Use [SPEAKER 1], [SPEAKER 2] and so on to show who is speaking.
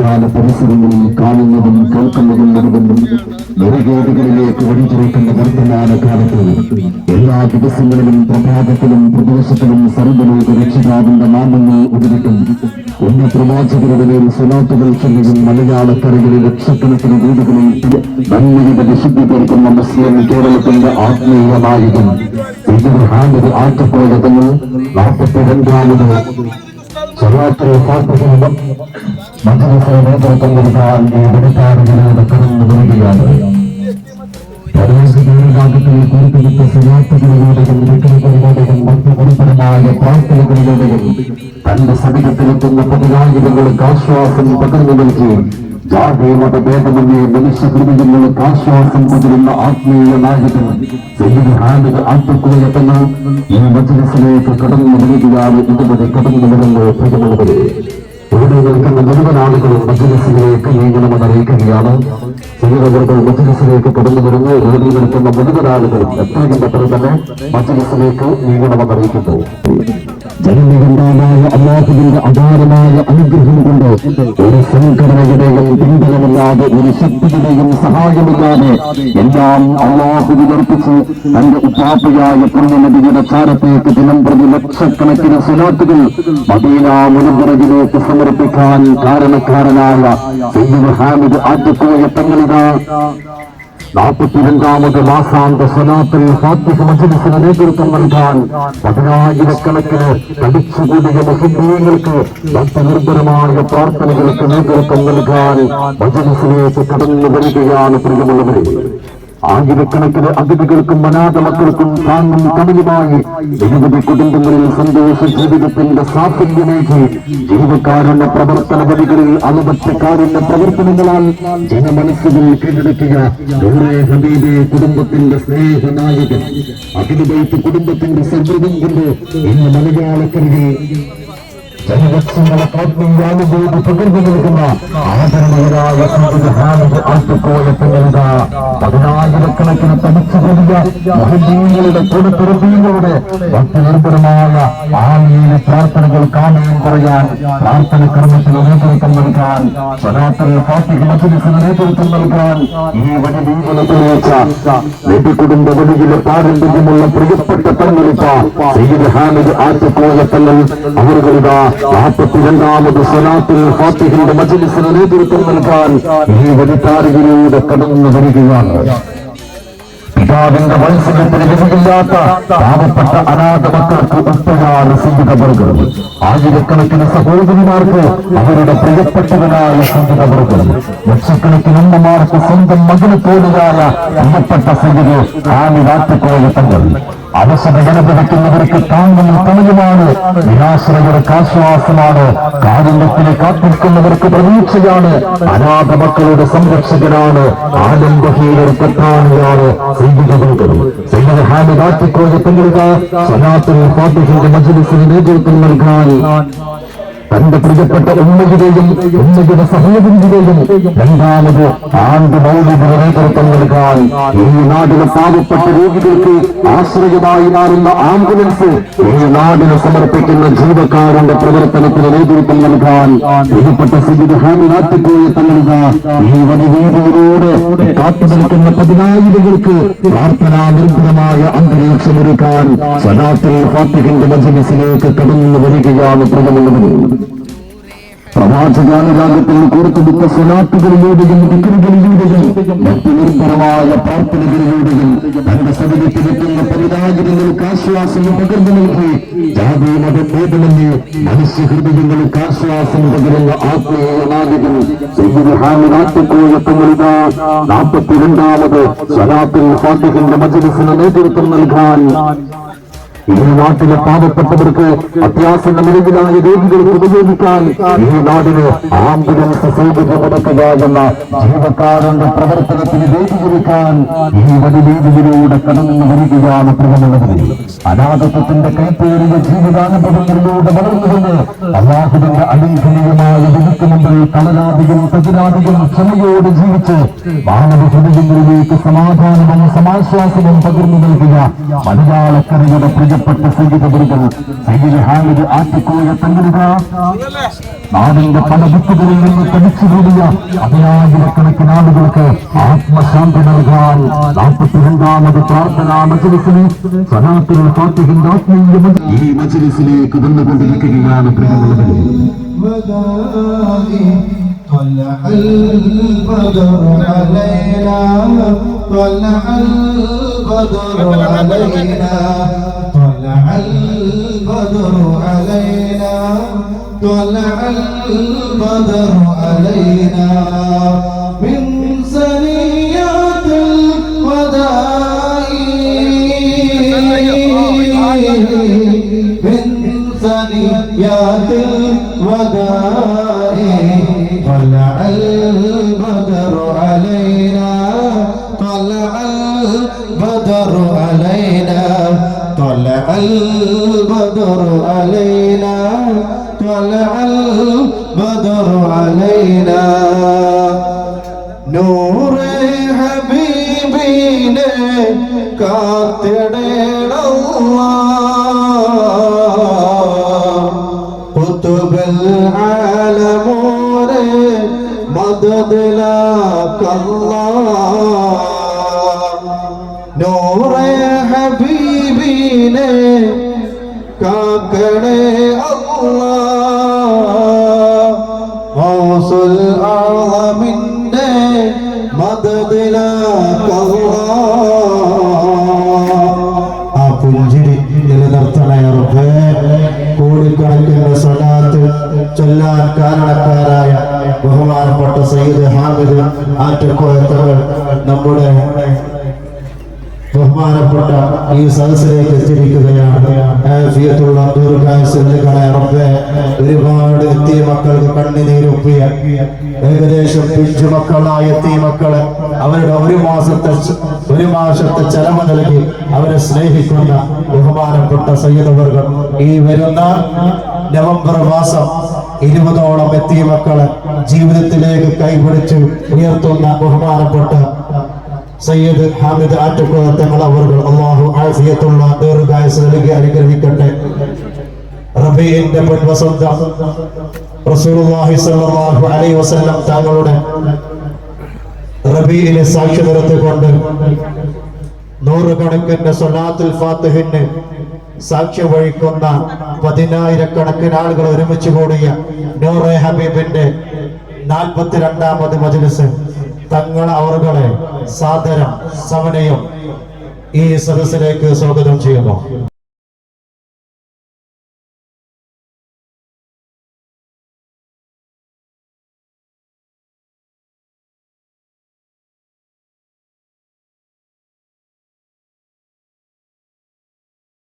[SPEAKER 1] കാല പരിസരങ്ങളിൽ കാണുന്നതും കേൾക്കുന്നതും നിർബന്ധം നെറുകേടുകളിലേക്ക് വഴിചെറുക്കുന്ന വർത്തമാന കാലത്ത് എല്ലാ ദിവസങ്ങളിലും പ്രഭാതത്തിലും പ്രദേശത്തിലും സർവലോക രക്ഷിതാവിന്റെ നാമങ്ങൾ ഉരുവിട്ടും ഒന്ന് പ്രവാചകരുടെ മേൽ സ്വലാത്തുകൾ ചൊല്ലിയും മലയാളക്കരകളിൽ ലക്ഷക്കണക്കിന് വീടുകളിൽ നന്മയുടെ വിശുദ്ധി തീർക്കുന്ന മുസ്ലിം കേരളത്തിന്റെ ആത്മീയ നായകൻ ഇതിന് ഹാമിദ് ആറ്റപ്പോയ തങ്ങൾ നാൽപ്പത്തി രണ്ടാമത് സ്വലാത്തുൽ മജ്ലിസിന് നേതൃത്വം കൊടുക്കാൻ ഈ വെടിപ്പാടുകളിലൂടെ കടന്നു വരികയാണ് പരമേശ്വരത്തിൽ കുറിപ്പിടിച്ച സ്വലാത്തുകളിലൂടെയും വിക്രകളിലൂടെയും മറ്റു ഗുരുപരമായ പ്രാർത്ഥനകളിലൂടെയും തന്റെ സവിധത്തിലെത്തുന്ന പതിനായിരങ്ങൾക്ക് ആശ്വാസം പകർന്നു നൽകി. ജാതി മതഭേദമന്യേ മനുഷ്യ കുടുംബങ്ങൾക്ക് ആശ്വാസം പകരുന്ന ആത്മീയ നായകൻ സയ്യിദ് ഹാമിദ് ആത്മക്കുയത്തെന്ന് ഈ മജ്ലിസിലേക്ക് കടന്നു വരികയാണ് ഇതുവരെ കടന്നു വരുന്ന പ്രിയമുള്ളവരെ ഇവിടെ മുഴുവൻ ആളുകളും മജ്ലിസിലേക്ക് നീങ്ങണമെന്ന് അറിയിക്കുകയാണ് സീറോകൾ മജ്ലിസിലേക്ക് കടന്നു വരുന്നു ഇവിടെ നിൽക്കുന്ന മുഴുവൻ ആളുകളും എത്രയും പെട്ടെന്ന് തന്നെ മജ്ലിസിലേക്ക് നീങ്ങണമെന്ന് അറിയിക്കുന്നു ജനനികണ്ഠമായ അള്ളാഹുവിന്റെ അപാരമായ അനുഗ്രഹം കൊണ്ട് ഒരു സംഘടനയുടെയും പിന്തുണമില്ലാതെ ഒരു ശക്തിയുടെയും സഹായമില്ലാതെ എല്ലാം അള്ളാഹു അള്ളാഹുവിനർപ്പിച്ച് തന്റെ ഉപ്പാപ്പയായ പുണ്യനദിയുടെ ചാരത്തേക്ക് ദിനം പ്രതി ലക്ഷക്കണക്കിന് സുനാത്തുകൾ മദീന മുനമ്പുറകിലേക്ക് സമരം സമർപ്പിക്കാൻ കാരണക്കാരനായ ഹാമിദ് ആറ്റക്കോയ തങ്ങളിതാ. നാൽപ്പത്തിരണ്ടാമത് മാസാന്ത സനാത്തിൽ ഫാത്തിഹ മജ്ലിസിന് നേതൃത്വം നൽകാൻ പതിനായിരക്കണക്കിന് തടിച്ചുകൂടിയ മുസ്ലിങ്ങൾക്ക് ഭക്തനിർഭരമായ പ്രാർത്ഥനകൾക്ക് നേതൃത്വം നൽകാൻ മജ്ലിസിലേക്ക് കടന്നു വരികയാണ് പ്രിയമുള്ളവരെ. ആയിരക്കണക്കിന് അതിഥികൾക്കും അനാഥ മക്കൾക്കും താങ്ങും തണലുമായി നിരവധി കുടുംബങ്ങളിൽ സന്തോഷ ജീവിതത്തിന്റെ സാഫല്യമേകി ജീവകാരുണ്യ പ്രവർത്തന വഴികളിൽ അളവറ്റ പ്രവർത്തനങ്ങളാൽ ജനമനസ്സുകൾ കീഴടക്കിയ കുടുംബത്തിന്റെ സ്നേഹനായകൻ. അഖിലുബൈത്ത് കുടുംബത്തിന്റെ സൗഹൃദം കൊണ്ട് ഇന്ന് മലയാളക്കരയിൽ ജനലക്ഷങ്ങളെ കാത്മീയാനുഭൂതി പകർന്നു നൽകുന്ന ആദരണീയരായ ഹാമിദ് ആട്ടുകോയത്തിനുള്ള പതിനായിരക്കണക്കിന് തടിച്ചുകൂടിയ മഹദീങ്ങളുടെ കൊടുത്തുറബീങ്ങളുടെ ഭക്തിനിർഭരമായ ആമീന പ്രാർത്ഥനകൾ കാണാൻ പറയാൻ പ്രാർത്ഥന കർമ്മത്തിന് നേതൃത്വം നൽകാൻ സ്വലാത്തൽ ഫാത്തിഹ മജ്ലിസിന് നേതൃത്വം നൽകാൻ ഈ വീടുകൾ തെളിയിച്ച നബി കുടുംബ വഴിയിലെ പാരമ്പര്യമുള്ള പ്രിയപ്പെട്ട തങ്ങളിപ്പ സയ്യിദ് ഹാമിദ് ആറ്റുകോയ തങ്ങൾ അവരുകളിതാ നാൽപ്പത്തിരണ്ടാമത് സ്വലാത്തിൽ ഫാത്തിഹിന്റെ മജ്ലിസിന് നേതൃത്വം നൽകാൻ ഈ വഴിത്താരികളിലൂടെ കടന്നു വരികയാണ്. പിതാവിന്റെ വത്സരത്തിന് വിധിയില്ലാത്ത പാവപ്പെട്ട അനാഥ മക്കൾക്ക് ഉപ്പയാണ് സംഗീതവർഗം ആയിരക്കണക്കിന് സഹോദരിമാർക്ക് അവരുടെ പ്രിയപ്പെട്ടവനായ സംഗീതവർഗം ലക്ഷക്കണക്കിന് അമ്മമാർക്ക് സ്വന്തം മകന് പോലെയായ പ്രിയപ്പെട്ട സംഗീത ആമി നാട്ടുകോയ തങ്ങൾ. അവസര താങ്ങുന്ന താങ്ങും തണലുമാണ്. നിരാശ്രയർക്ക് ആശ്വാസമാണ് കാരുണ്യത്തിന് കാത്തിരിക്കുന്നവർക്ക് പ്രതീക്ഷയാണ്. അനാഥ മക്കളുടെ സംരക്ഷകനാണ്. ആനന്ദഹീനർ പ്രധാനിയാണ് സൈനികകൾ സൈനിക ഹാമിദ് മജ്ലിസിന് നേതൃത്വം നൽകാൻ തന്റെ പ്രിയപ്പെട്ട ഉമ്മയുടെയും ഉമ്മയുടെ സഹോദരിയുടെയും രണ്ടാമത് ആണ്ട് മൗലിക നേതൃത്വം നൽകാൻ ഈ നാടിലെ പാവപ്പെട്ട രോഗികൾക്ക് ആശ്രയമായി മാറുന്ന ആംബുലൻസ് ഈ നാടിന് സമർപ്പിക്കുന്ന ജീവക്കാരന്റെ പ്രവർത്തനത്തിന് നേതൃത്വം നൽകാൻ പ്രിയപ്പെട്ട സിബിദ് ഹാമിനാട്ടിപ്പോയ തങ്ങളുടെ ഈ വനിവേദിയിലൂടെ കാത്തു നിൽക്കുന്ന പതിനായിരങ്ങൾക്ക് പ്രാർത്ഥനാ നിർഭരമായ അന്തരീക്ഷമൊരുക്കാൻ സദാത്തിൽ ഫാത്തിഹിന്റെ മജ്ലിസിലേക്ക് കടന്നു വരികയാണ് പ്രഥമുള്ളവർ പ്രവാചകാനുരാഗത്തിൽ കോർത്തുവിട്ട സ്വലാത്തുകളിലൂടെയും വിക്രികളിലൂടെയും മറ്റു നിർഭരമായ പ്രാർത്ഥനകളിലൂടെയും തന്റെ സവിധത്തിലെത്തുന്ന പതിനായിരങ്ങൾക്ക് ആശ്വാസം പകർന്നു നൽകി. ജാതി മതഭേദമന്യേ മനുഷ്യഹൃദയങ്ങൾക്ക് ആശ്വാസം പകരുന്ന ആത്മീയ നായകൻ ആറ്റുകോഴത്തങ്ങളിതാ നാൽപ്പത്തിരണ്ടാമത് സ്വലാത്തുൽ ഫാത്തിഹിന്റെ മജലിസിന് നേതൃത്വം നൽകാൻ ഈ നാട്ടിലെ പാവപ്പെട്ടവർക്ക് അത്യാസന്ന നിലവിലായ രോഗികൾക്ക് ഉപയോഗിക്കാൻ ഈ നാടിന് ആംബുലൻസ് സൗകര്യമടക്കുക എന്ന ജീവക്കാരന്റെ പ്രവർത്തനത്തിന് വേദിയൊരുക്കാൻ ഈ വഴിവേദിയിലൂടെ കടന്നു വരികയാണ് പ്രഥമനഗരി അനാഥത്വത്തിന്റെ കൈപ്പേറിയ ജീവിതാനുഭവങ്ങളിലൂടെ വളർന്നുകൊണ്ട് അള്ളാഹുവിന്റെ അലീഹനീയമായ വിധിക്ക് മുമ്പിൽ തളരാതിയും തകിരാതിയും ക്ഷമയോടെ ജീവിച്ച് മാനവ ഹൃദയങ്ങളിലേക്ക് സമാധാനവും സമാശ്വാസവും പകർന്നു നൽകിയ മലയാളക്കരയുടെ പ്രിയപ്പെട്ട പ്രിയപ്പെട്ട സംഗീതപുരികൾ സയ്യിദ് ഹാമിദ് ആറ്റിക്കോയ തങ്ങളുക നാടിന്റെ പല ദിക്കുകളിൽ നിന്ന് തടിച്ചു കൂടിയ പതിനായിരക്കണക്കിന് ആളുകൾക്ക് ആത്മശാന്തി നൽകാൻ നാൽപ്പത്തിരണ്ടാമത് പ്രാർത്ഥനാ മജലിസിന് സനാത്തിൽ ഫാത്തിഹിന്റെ ആത്മീയ മജ- ഈ മജലിസിലേക്ക് വന്നുകൊണ്ടിരിക്കുകയാണ് പ്രിയമുള്ളവരെ
[SPEAKER 2] ودائي طلع البدر علينا طلع البدر علينا طلع البدر علينا طلع البدر علينا. من سنيات الوداع من ثنيات الوداع طلع البدر علينا طلع البدر علينا. طلع البدر علينا طلع البدر علينا نور حبيبين كاترين الله قطب العالمون مدد لك الله ആ പുഞ്ചിരി നിലനിർത്തണേ റബ്ബേ. കോടിക്കണക്കിന് ചൊല്ലാൻ കാരണക്കാരായ ബഹുമാനപ്പെട്ട സയ്യിദ് ഹാമിദ് ആറ്റക്കോയത്തങ്ങൾ നമ്മുടെ ബഹുമാനപ്പെട്ട ഈ സദസ്സിലേക്ക് എത്തിയിരിക്കുകയാണ്. ഒരുപാട് എത്തിയ മക്കൾക്ക് കണ്ണിനീരൊപ്പിയ ഏകദേശം പിഞ്ചു മക്കളായ എത്തിയ മക്കൾ അവരുടെ ഒരു മാസത്തെ ഒരു മാസത്തെ ചെലവ് നൽകി അവരെ സ്നേഹിക്കുന്ന ബഹുമാനപ്പെട്ട സയ്യിദവർഗം. ഈ വരുന്ന നവംബർ മാസം ഇരുപതോളം എത്തിയ മക്കളെ ജീവിതത്തിലേക്ക് കൈപിടിച്ച് ഉയർത്തുന്ന ബഹുമാനപ്പെട്ട സയ്യിദ് ഹാമിദ് ആറ്റക്കുള തങ്ങൾ അവർ അള്ളാഹു ആഫിയത്തുള്ള ദീർഘായുസ് നൽകി അനുഗ്രഹിക്കട്ടെ. റബീഇന്റെ പൊൻവസന്ത റസൂലുള്ളാഹി സ്വല്ലല്ലാഹു അലൈഹി വസല്ലം തങ്ങളുടെ റബീഇനെ സാക്ഷി നിർത്തിക്കൊണ്ട് നൂറുകണക്കിന് സൊലാത്തുൽ ഫാത്തിഹിന് സാക്ഷ്യം വഹിക്കുന്ന പതിനായിരക്കണക്കിന് ആളുകൾ ഒരുമിച്ച് കൂടിയ നൂറെ ഹബീബിന്റെ നാൽപ്പത്തിരണ്ടാമത് മജ്ലിസ്. തങ്ങൾ അവറുകളെ സാദരം സമനയം ഈ സദസ്സിലേക്ക് സ്വാഗതം ചെയ്യുന്നു.